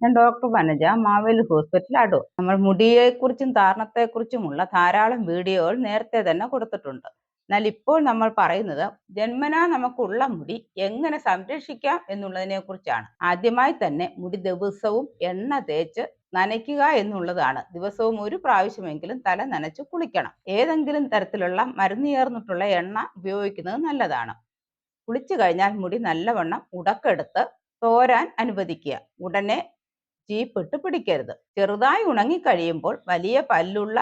ഞാൻ doctor Vanaja Maveli hospital Adoor നമ്മൾ മുടിയെക്കുറിച്ചും ധാരണത്തെക്കുറിച്ചുമുള്ള ധാരാളം വീഡിയോകൾ നേരത്തെ തന്നെ കൊടുത്തിട്ടുണ്ട്. എന്നാൽ ഇപ്പോൾ നമ്മൾ പറയുന്നത് ജന്മനാ നമുക്കുള്ള മുടി എങ്ങനെ സംരക്ഷിക്കാം എന്നുള്ളതിനെ കുറിച്ചാണ് ആദ്യമായി തന്നെ മുടി ദിവസവും എണ്ണ തേച്ച് നനയ്ക്കുക എന്നുള്ളതാണ്. ദിവസവും ഒരു പ്രാവശ്യമെങ്കിലും തല നനച്ച് കുളിക്കണം. ഏതെങ്കിലും തരത്തിലുള്ള മരുന്ന് ചേർന്നിട്ടുള്ള എണ്ണ ഉപയോഗിക്കുന്നത് നല്ലതാണ്. കുളിച്ചു കഴിഞ്ഞാൽ മുടി നല്ലവണ്ണം ഉടക്കെടുത്ത് തോരാൻ അനുവദിക്കുക. ഉടനെ ചീപ്പിട്ട് പിടിക്കരുത്. ചെറുതായി ഉണങ്ങിക്കഴിയുമ്പോൾ വലിയ പല്ലുള്ള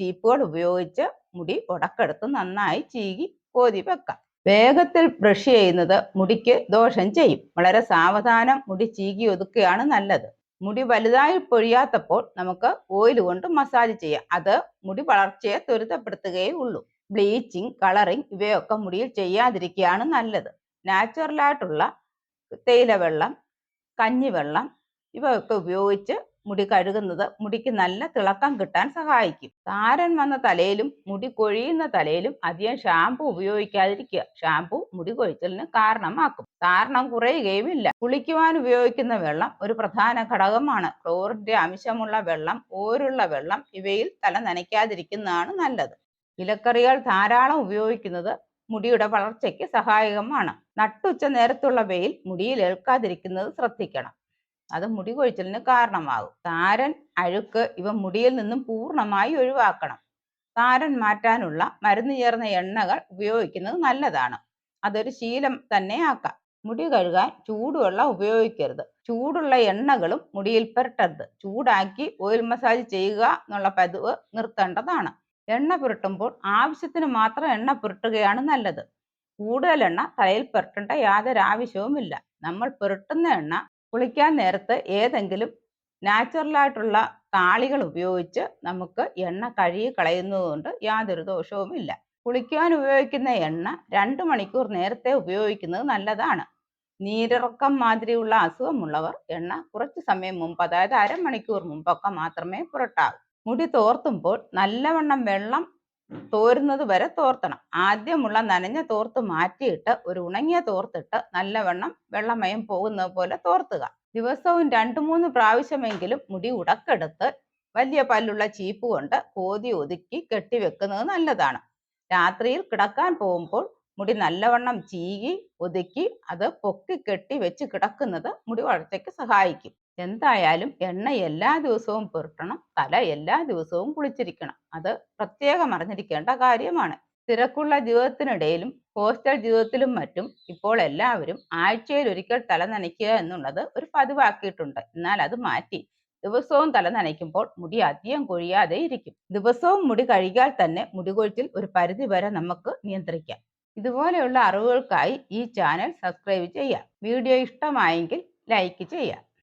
ചീപ്പുകൾ ഉപയോഗിച്ച് മുടി ഉടക്കെടുത്ത് നന്നായി ചീകി കോതി വെക്കാം. വേഗത്തിൽ ബ്രഷ് ചെയ്യുന്നത് മുടിക്ക് ദോഷം ചെയ്യും. വളരെ സാവധാനം മുടി ചീകി ഒതുക്കുകയാണ് നല്ലത്. മുടി വലുതായി പൊഴിയാത്തപ്പോൾ നമുക്ക് ഓയിൽ കൊണ്ട് മസാജ് ചെയ്യാം. അത് മുടി വളർച്ചയെ ത്വരിതപ്പെടുത്തുകയേ ഉള്ളൂ. ബ്ലീച്ചിങ് കളറിങ് ഇവയൊക്കെ മുടിയിൽ ചെയ്യാതിരിക്കുകയാണ് നല്ലത്. നാച്ചുറലായിട്ടുള്ള തേയില വെള്ളം കഞ്ഞിവെള്ളം ഇവയൊക്കെ ഉപയോഗിച്ച് മുടി കഴുകുന്നത് മുടിക്ക് നല്ല തിളക്കം കിട്ടാൻ സഹായിക്കും. താരൻ വന്ന തലയിലും മുടി കൊഴിയുന്ന തലയിലും അധികം ഷാമ്പു ഉപയോഗിക്കാതിരിക്കുക. ഷാമ്പു മുടി കൊഴിച്ചലിന് കാരണമാക്കും. താരണം കുറയുകയുമില്ല. കുളിക്കുവാൻ ഉപയോഗിക്കുന്ന വെള്ളം ഒരു പ്രധാന ഘടകമാണ്. ക്ലോറിന്റെ അംശമുള്ള വെള്ളം ഓരുള്ള വെള്ളം ഇവയിൽ തല നനയ്ക്കാതിരിക്കുന്നതാണ് നല്ലത്. ഇലക്കറികൾ ധാരാളം ഉപയോഗിക്കുന്നത് മുടിയുടെ വളർച്ചയ്ക്ക് സഹായകമാണ്. നട്ടുച്ച നേരത്തുള്ള വെയിൽ മുടിയിൽ ഏൽക്കാതിരിക്കുന്നത് ശ്രദ്ധിക്കണം. അത് മുടി കൊഴിച്ചിലിന് കാരണമാകും. താരൻ അഴുക്ക് ഇവ മുടിയിൽ നിന്നും പൂർണമായി ഒഴിവാക്കണം. താരൻ മാറ്റാനുള്ള മരുന്ന് ചേർന്ന എണ്ണകൾ ഉപയോഗിക്കുന്നത് നല്ലതാണ്. അതൊരു ശീലം തന്നെ ആക്കാം. മുടി കഴുകാൻ ചൂടുവെള്ളം ഉപയോഗിക്കരുത്. ചൂടുള്ള എണ്ണകളും മുടിയിൽ പുരട്ടരുത്. ചൂടാക്കി ഓയിൽ മസാജ് ചെയ്യുക എന്നുള്ള പതിവ് നിർത്തേണ്ടതാണ്. എണ്ണ പുരട്ടുമ്പോൾ ആവശ്യത്തിന് മാത്രം എണ്ണ പുരട്ടുകയാണ് നല്ലത്. കൂടുതൽ എണ്ണ തലയിൽ പുരട്ടേണ്ട യാതൊരു ആവശ്യവുമില്ല. നമ്മൾ പുരട്ടുന്ന എണ്ണ കുളിക്കാൻ നേരത്ത് ഏതെങ്കിലും നാച്ചുറലായിട്ടുള്ള താളികൾ ഉപയോഗിച്ച് നമുക്ക് എണ്ണ കഴുകി കളയുന്നതുകൊണ്ട് യാതൊരു ദോഷവുമില്ല. കുളിക്കാൻ ഉപയോഗിക്കുന്ന എണ്ണ രണ്ട് മണിക്കൂർ നേരത്തെ ഉപയോഗിക്കുന്നത് നല്ലതാണ്. നീരിറക്കം മാതിരിയുള്ള അസുഖമുള്ളവർ എണ്ണ കുറച്ച് സമയം മുമ്പ് അതായത് അരമണിക്കൂർ മുമ്പൊക്കെ മാത്രമേ പുരട്ടാവൂ. മുടി തോർത്തുമ്പോൾ നല്ലവണ്ണം വെള്ളം തോരുന്നത് വരെ തോർത്തണം. ആദ്യമുള്ള നനഞ്ഞ തോർത്ത് മാറ്റിയിട്ട് ഒരു ഉണങ്ങിയ തോർത്തിട്ട് നല്ലവണ്ണം വെള്ളമയം പോകുന്നത് പോലെ തോർത്തുക. ദിവസവും രണ്ടു മൂന്ന് പ്രാവശ്യമെങ്കിലും മുടി ഉടക്കെടുത്ത് വലിയ പല്ലുള്ള ചീപ്പ് കൊണ്ട് കോതി ഒതുക്കി കെട്ടിവെക്കുന്നത് നല്ലതാണ്. രാത്രിയിൽ കിടക്കാൻ പോകുമ്പോൾ മുടി നല്ലവണ്ണം ചീകി ഒതുക്കി അത് പൊക്കി കെട്ടി വെച്ച് കിടക്കുന്നത് മുടി വളർച്ചയ്ക്ക് സഹായിക്കും. എന്തായാലും എണ്ണ എല്ലാ ദിവസവും പുരട്ടണം തല എല്ലാ ദിവസവും കുളിച്ചിരിക്കണം. അത് പ്രത്യേകം അറിഞ്ഞിരിക്കേണ്ട കാര്യമാണ്. തിരക്കുള്ള ജീവിതത്തിനിടയിലും ഹോസ്റ്റൽ ജീവിതത്തിലും മറ്റും ഇപ്പോൾ എല്ലാവരും ആഴ്ചയിൽ ഒരിക്കൽ തല നനയ്ക്കുക എന്നുള്ളത് ഒരു പതിവാക്കിയിട്ടുണ്ട്. എന്നാൽ അത് മാറ്റി ദിവസവും തല നനയ്ക്കുമ്പോൾ മുടി അധികം കൊഴിയാതെ ഇരിക്കും. ദിവസവും മുടി കഴുകിയാൽ തന്നെ മുടി കൊഴിച്ചിൽ ഒരു പരിധി വരെ നമുക്ക് നിയന്ത്രിക്കാം. ഇതുപോലെയുള്ള അറിവുകൾക്കായി ഈ ചാനൽ സബ്സ്ക്രൈബ് ചെയ്യാം വീഡിയോ ഇഷ്ടമായെങ്കിൽ ലൈക്ക് ചെയ്യാം